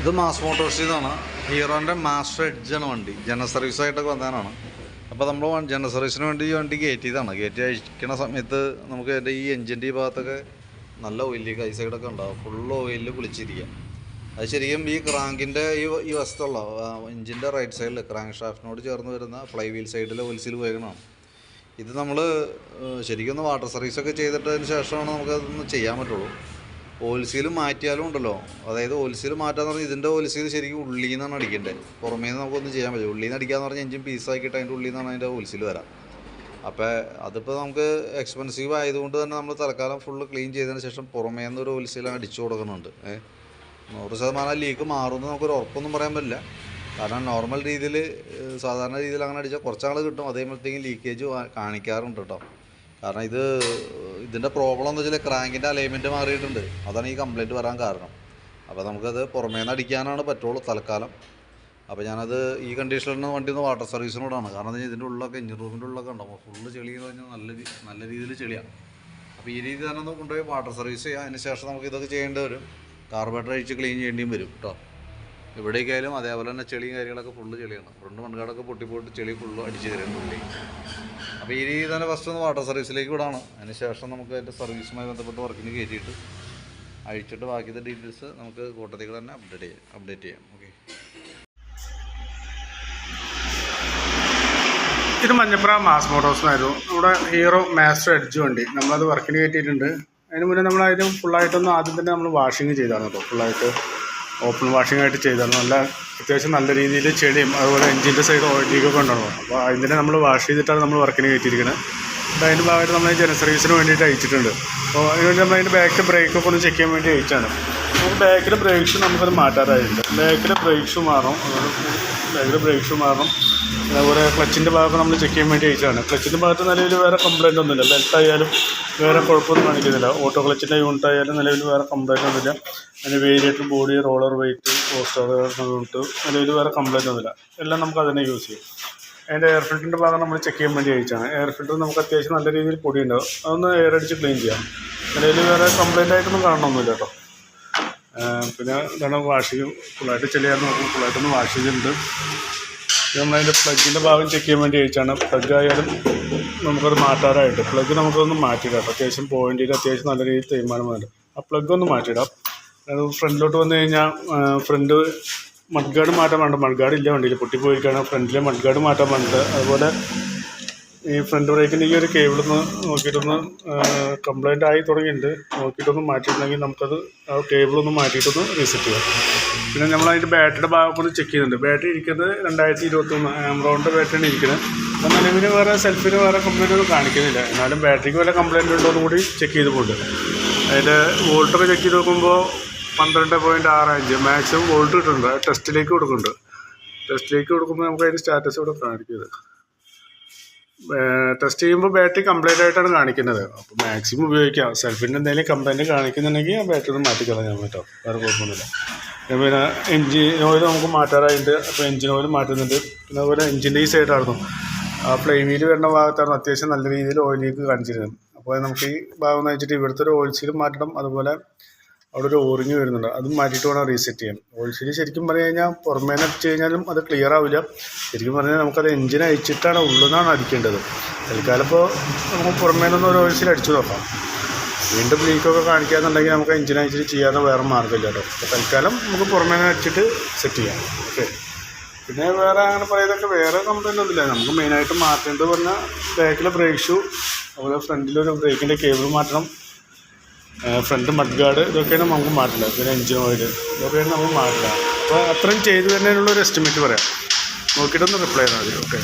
ഇത് മാസ് മോട്ടോഴ്സിൽ നിന്നാണ് ഹീറോന്റെ മാസ്റ്റർ എഡ്ജാണ് വണ്ടി. ജനറൽ സർവീസായിട്ടൊക്കെ വന്നതാണ്. അപ്പോൾ നമ്മൾ ജനറൽ സർവീസിന് വേണ്ടി ഈ വണ്ടി കയറ്റിയതാണ്. കയറ്റി അഴിക്കണ സമയത്ത് നമുക്ക് എന്റെ ഈ എൻജിന്റെ ഈ ഭാഗത്തൊക്കെ നല്ല ഓയിലി കൈ സൈഡൊക്കെ ഉണ്ടാവും. ഫുൾ ഓയിലിൽ കുളിച്ചിരിക്കുക അത് ശരിക്കും ഈ ക്രാങ്കിന്റെ ഈ ഈ വസ്തുള്ള എഞ്ചിന്റെ റൈറ്റ് സൈഡിൽ ക്രാങ്ക് ഷാഫ്റ്റിനോട് ചേർന്ന് വരുന്ന ഫ്ലൈ വീൽ സൈഡിലെ ഒലിസിൽ ഉപയോഗിക്കണതാണ് ഇത് നമ്മൾ ശരിക്കും ഒന്ന് വാട്ടർ സർവീസൊക്കെ ചെയ്തിട്ടതിന് ശേഷമാണ് നമുക്കതൊന്ന് ചെയ്യാൻ പറ്റുള്ളൂ. ഓയിൽ മാറ്റിയാലും ഉണ്ടല്ലോ. അതായത് ഓൽസീൽ മാറ്റാന്ന് പറഞ്ഞാൽ ഇതിന്റെ ഓൽസീൽ ശരിക്കും ഉള്ളിൽ നിന്നാണ് അടിക്കേണ്ടത് പുറമേ നിന്ന് നമുക്കൊന്നും ചെയ്യാൻ പറ്റില്ല. ഉള്ളിൽ നിന്ന് അടിക്കാന്ന് പറഞ്ഞാൽ എഞ്ചിൻ പീസാക്കിയിട്ട് അതിന്റെ ഉള്ളിൽ നിന്നാണ് അതിന്റെ ഓൽസീൽ വരാം. അപ്പോൾ അതിപ്പോൾ നമുക്ക് എക്സ്പെൻസീവ് ആയതുകൊണ്ട് തന്നെ നമ്മൾ തൽക്കാലം ഫുള്ള് ക്ലീൻ ചെയ്തതിന് ശേഷം പുറമേ നിന്ന് ഒരു ഓൽസീൽ അടിച്ചു കൊടുക്കുന്നുണ്ട്. നൂറ് ശതമാനം ലീക്ക് മാറുമെന്ന് നമുക്കൊരു ഉറപ്പൊന്നും പറയാൻ പറ്റില്ല. കാരണം നോർമൽ രീതിയിൽ സാധാരണ രീതിയിൽ അങ്ങനെ അടിച്ചാൽ കുറച്ചാൾ കിട്ടും. അതേപോലത്തേക്കും ലീക്കേജ് കാണിക്കാറുണ്ട് കേട്ടോ കാരണം ഇത് ഇതിന്റെ പ്രോബ്ലം എന്ന് വെച്ചാൽ ക്രാങ്കിന്റെ അലൈൻമെന്റ് മാറിയിട്ടുണ്ട്. അതാണ് ഈ കംപ്ലൈന്റ് വരാൻ കാരണം. അപ്പോൾ നമുക്കത് പുറമേ നിന്ന് അടിക്കാനാണ് പറ്റുള്ളൂ തൽക്കാലം. അപ്പോൾ ഞാനത് ഈ കണ്ടീഷനിൽ വണ്ടി ഒന്ന് വാട്ടർ സർവീസിനോടാണ് കാരണം എന്താ ഇതിന്റെ ഇതിന്റെ ഉള്ളൊക്കെ എഞ്ചിൻ റൂമിന്റെ ഉള്ളൊക്കെ ഉണ്ടാവും ഫുള്ള് ചെളി എന്ന് പറഞ്ഞാൽ നല്ല നല്ല രീതിയിൽ ചെളിയാണ് അപ്പോൾ ഈ രീതി തന്നെ ഒന്ന് കൊണ്ടുപോയി വാട്ടർ സർവീസ് ചെയ്യാം. അതിന് ശേഷം നമുക്ക് ഇതൊക്കെ ചെയ്യേണ്ടി വരും. കാർബേറ്റർ അഴിച്ച് ക്ലീൻ ചെയ്യേണ്ടിയും വരും കേട്ടോ ഇവിടേക്കായാലും അതേപോലെ തന്നെ ചെളിയും കാര്യങ്ങളൊക്കെ ഫുള്ള് ചെളിയാണ്. ഫ്രണ്ട് മൺകാടൊക്കെ പൊട്ടിപ്പോയിട്ട് ചെളി ഫുള്ള് അടിച്ച് തരുന്നുണ്ട് ഉള്ളിൽ അപ്പോൾ ഈ രീതി തന്നെ ഫസ്റ്റ് ഒന്ന് വാട്ടർ സർവീസിലേക്ക് വിടാണ്. അതിന് ശേഷം നമുക്ക് അതിന്റെ സർവീസുമായി ബന്ധപ്പെട്ട് വർക്കിന് കയറ്റിയിട്ട് അഴിച്ചിട്ട് ബാക്കിയത്തെ ഡീറ്റെയിൽസ് നമുക്ക് കൂട്ടത്തിൽ തന്നെ അപ്ഡേറ്റ് ചെയ്യാം. അപ്ഡേറ്റ് ചെയ്യാം. ഓക്കെ ഇത് മഞ്ഞപ്പുറ മാസ് മോട്ടോഴ്സിനായിരുന്നു നമ്മുടെ ഹീറോ മാസ്റ്റർ എഡ്ജ് വണ്ടി. നമ്മളത് വർക്കിന് കയറ്റിയിട്ടുണ്ട് അതിന് മുന്നേ നമ്മൾ ഫുള്ളായിട്ടൊന്ന് ആദ്യം തന്നെ നമ്മൾ വാഷിങ് ചെയ്തായിരുന്നു കേട്ടോ ഫുള്ളായിട്ട് ഓപ്പൺ വാഷിംഗ് ആയിട്ട് ചെയ്തായിരുന്നു നല്ല അത്യാവശ്യം നല്ല രീതിയിൽ ചെളിയും അതുപോലെ എഞ്ചിന്റെ സൈഡ് ഓയിലൊക്കെ ഉണ്ടാവും അപ്പോൾ അതിനെ നമ്മൾ വാഷ് ചെയ്തിട്ടാണ് നമ്മൾ വർക്കിന് കയറ്റിയിരിക്കുന്നത് അപ്പോൾ അതിന്റെ ഭാഗമായിട്ട് നമ്മൾ ജന സർവീസിന് വേണ്ടിയിട്ട് അയച്ചിട്ടുണ്ട്. അപ്പോൾ അതിനുവേണ്ടി നമ്മൾ അതിന്റെ ബാക്കിൽ ബ്രേക്കൊക്കെ ഒന്ന് ചെക്ക് ചെയ്യാൻ വേണ്ടി അയച്ചാണ് അപ്പോൾ ബാക്കിലെ ബ്രേക്സ് നമുക്കത് മാറ്റാറായിട്ടുണ്ട്. ബാക്കിലെ ബ്രേക്സ് മാറണം ബാക്കിലെ ബ്രേക്സ് മാറണം. അതേപോലെ ക്ലച്ചിന്റെ ഭാഗമൊക്കെ നമ്മൾ ചെക്ക് ചെയ്യാൻ വേണ്ടി അയച്ചതാണ്. ക്ലച്ചിന്റെ ഭാഗത്ത് നിലവിൽ വേറെ കംപ്ലയിന്റ് ഒന്നുമില്ല. ബെൽറ്റ് ആയാലും വേറെ കുഴപ്പമൊന്നും കാണിക്കുന്നില്ല. ഓട്ടോ ക്ലച്ചിന്റെ യൂണിറ്റ് ആയാലും നിലവിൽ വേറെ കംപ്ലയിന്റ് ഒന്നുമില്ല. അതിന് variator body roller weight poster unit നിലവിൽ വേറെ കംപ്ലയിന്റ് ഒന്നുമില്ല. എല്ലാം നമുക്ക് അതിനെ യൂസ് ചെയ്യും. അതിന്റെ എയർ ഫിൽറ്ററിന്റെ ഭാഗം നമ്മൾ ചെക്ക് ചെയ്യാൻ വേണ്ടി അയച്ചാണ് എയർ ഫിൽറ്റർ നമുക്ക് അത്യാവശ്യം നല്ല രീതിയിൽ പൊടിയുണ്ടാവും. അതൊന്ന് എയർ അടിച്ച് ക്ലീൻ ചെയ്യാം. നിലവിൽ വേറെ കംപ്ലയിന്റ് ആയിട്ടൊന്നും കാണണമൊന്നുമില്ല കേട്ടോ. പിന്നെ ഇതാണ് വാഷ് ചെയ്യും ഫുള്ളായിട്ട് ചെളിയായിരുന്നു നോക്കും ഫുള്ളായിട്ടൊന്ന് വാഷ് ചെയ്തിട്ടുണ്ട്. നമ്മളതിന്റെ പ്ലഗിന്റെ ഭാഗം ചെക്ക് ചെയ്യാൻ വേണ്ടി ചോദിച്ചാണ് പ്ലഗ് ആയാലും നമുക്കത് മാറ്റാറായിട്ട്. പ്ലഗ് നമുക്കൊന്ന് മാറ്റിയിടാം. അത്യാവശ്യം പോയിന്റിൽ അത്യാവശ്യം നല്ല രീതിയിൽ തീരുമാനം വേണ്ട ആ പ്ലഗ് ഒന്ന് മാറ്റിയിടാം. അത് ഫ്രണ്ടിലോട്ട് വന്നു കഴിഞ്ഞാൽ ഫ്രണ്ട് മഡ്ഗാർഡ് മാറ്റാൻ വേണ്ട. മഡ്ഗാർഡ് ഇല്ല വണ്ടിയിൽ. പൊട്ടിപ്പോയിരിക്കുകയാണ്. ഫ്രണ്ടിലെ മഡ്ഗാർഡ് മാറ്റാൻ വേണ്ടത് അതുപോലെ ഈ ഫ്രണ്ട് ബ്രേക്കിന്റെ ഈ ഒരു കേബിളൊന്ന് നോക്കിയിട്ടൊന്ന് കംപ്ലൈന്റ് ആയി തുടങ്ങിയിട്ടുണ്ട്. നോക്കിയിട്ടൊന്ന് മാറ്റിയിട്ടുണ്ടെങ്കിൽ നമുക്കത് ആ കേബിളൊന്ന് മാറ്റിയിട്ടൊന്ന് റീസെറ്റ് ചെയ്യാം. പിന്നെ നമ്മൾ അതിന്റെ ബാറ്ററിയുടെ ഭാഗമൊക്കെ ഒന്ന് ചെക്ക് ചെയ്യുന്നുണ്ട്. ബാറ്ററി ഇരിക്കുന്നത് രണ്ടായിരത്തി ഇരുപത്തൊന്ന് ആംറോണിന്റെ ബാറ്ററിയാണ് ഇരിക്കുന്നത്. അപ്പോൾ നിലവിൽ വേറെ സെൽഫിന് വേറെ കംപ്ലൈന്റ് ഒന്നും കാണിക്കുന്നില്ല. എന്നാലും ബാറ്ററിക്ക് വല്ല കംപ്ലൈന്റ് ഉണ്ടോ എന്ന് കൂടി ചെക്ക് ചെയ്ത് പോകുന്നുണ്ട് അതിന്റെ വോൾട്ടർ ചെക്ക് ചെയ്ത് നോക്കുമ്പോൾ പന്ത്രണ്ട് പോയിന്റ് ആറ് അഞ്ച് മാക്സിമം വോൾട്ട് കിട്ടുന്നുണ്ട്. ടെസ്റ്റിലേക്ക് കൊടുക്കുന്നുണ്ട്. ടെസ്റ്റിലേക്ക് കൊടുക്കുമ്പോൾ നമുക്ക് അതിന്റെ സ്റ്റാറ്റസ് ഇവിടെ കാണിക്കുന്നത് ടെസ്റ്റ് ചെയ്യുമ്പോൾ ബാറ്ററി കംപ്ലൈന്റ് ആയിട്ടാണ് കാണിക്കുന്നത്. അപ്പോൾ മാക്സിമം ഉപയോഗിക്കാം. സെൽഫിന്റെ എന്തെങ്കിലും കംപ്ലൈന്റ് കാണിക്കുന്നുണ്ടെങ്കിൽ ആ ബാറ്ററി ഒന്ന് മാറ്റി കളയാൻ പറ്റും. വേറെ കുഴപ്പമൊന്നുമില്ല. പിന്നെ എൻജിൻ ഓയിൽ നമുക്ക് മാറ്റാറായിട്ട് അപ്പോൾ എൻജിൻ ഓയിൽ മാറ്റുന്നുണ്ട്. പിന്നെ അതുപോലെ എൻജിന്റെ ഈ സൈഡായിരുന്നു ആ ഫ്ലെയിം വീൽ വരുന്ന ഭാഗത്തായിരുന്നു അത്യാവശ്യം നല്ല രീതിയിൽ ഓയിൽ ലീക്ക് കാണിച്ചിരുന്നത്. അപ്പോൾ നമുക്ക് ഈ ഭാഗം എന്ന് വെച്ചിട്ട് ഇവിടുത്തെ ഒരു ഓയിൽ സീൽ മാറ്റണം. അതുപോലെ അവിടെ ഒരു ഓറിഞ്ഞ് വരുന്നുണ്ട്. അത് മാറ്റിയിട്ട് വേണം റീസെറ്റ് ചെയ്യാൻ. ഓയിൽ ശരി ശരിക്കും പറഞ്ഞു കഴിഞ്ഞാൽ പുറമേ അടിച്ചു കഴിഞ്ഞാലും അത് ക്ലിയർ ആവില്ല. ശരിക്കും പറഞ്ഞാൽ നമുക്കത് എഞ്ചിൻ അയച്ചിട്ടാണ് ഉള്ളിൽ അടിക്കേണ്ടത്. തൽക്കാലം ഇപ്പോൾ നമുക്ക് പുറമേ ഒരു ഓയിൽ അടിച്ചു നോക്കാം. വീണ്ടും ലീക്കൊക്കെ കാണിക്കാന്നുണ്ടെങ്കിൽ നമുക്ക് എഞ്ചിൻ അയച്ചിട്ട് ചെയ്യാതെ വേറെ മാർഗമില്ല കേട്ടോ. അപ്പോൾ തൽക്കാലം നമുക്ക് പുറമേ അടിച്ചിട്ട് സെറ്റ് ചെയ്യാം. ഓക്കെ പിന്നെ വേറെ അങ്ങനെ പറയുന്നതൊക്കെ വേറെ കംപ്ലൈന്റ് ഒന്നുമില്ല നമുക്ക് മെയിനായിട്ട് മാറ്റേണ്ടത് പറഞ്ഞാൽ ബാക്കിലെ ബ്രേക്ക് ഷൂ അതുപോലെ ഫ്രണ്ടിലൊരു ബ്രേക്കിന്റെ കേബിൾ മാറ്റണം. ഫ്രണ്ട് മഡ്ഗാർഡ് ഇതൊക്കെയാണ് നമുക്ക് മാറ്റില്ല പിന്നെ എഞ്ചിൻ ഓയിൽ ഇതൊക്കെയാണ് നമുക്ക് മാറ്റില്ല അപ്പോൾ അത്രയും ചെയ്തു തരുന്നതിനുള്ള ഒരു എസ്റ്റിമേറ്റ് പറയാം. നോക്കിയിട്ടൊന്ന് റിപ്ലൈ ചെയ്താൽ മതി. ഓക്കെ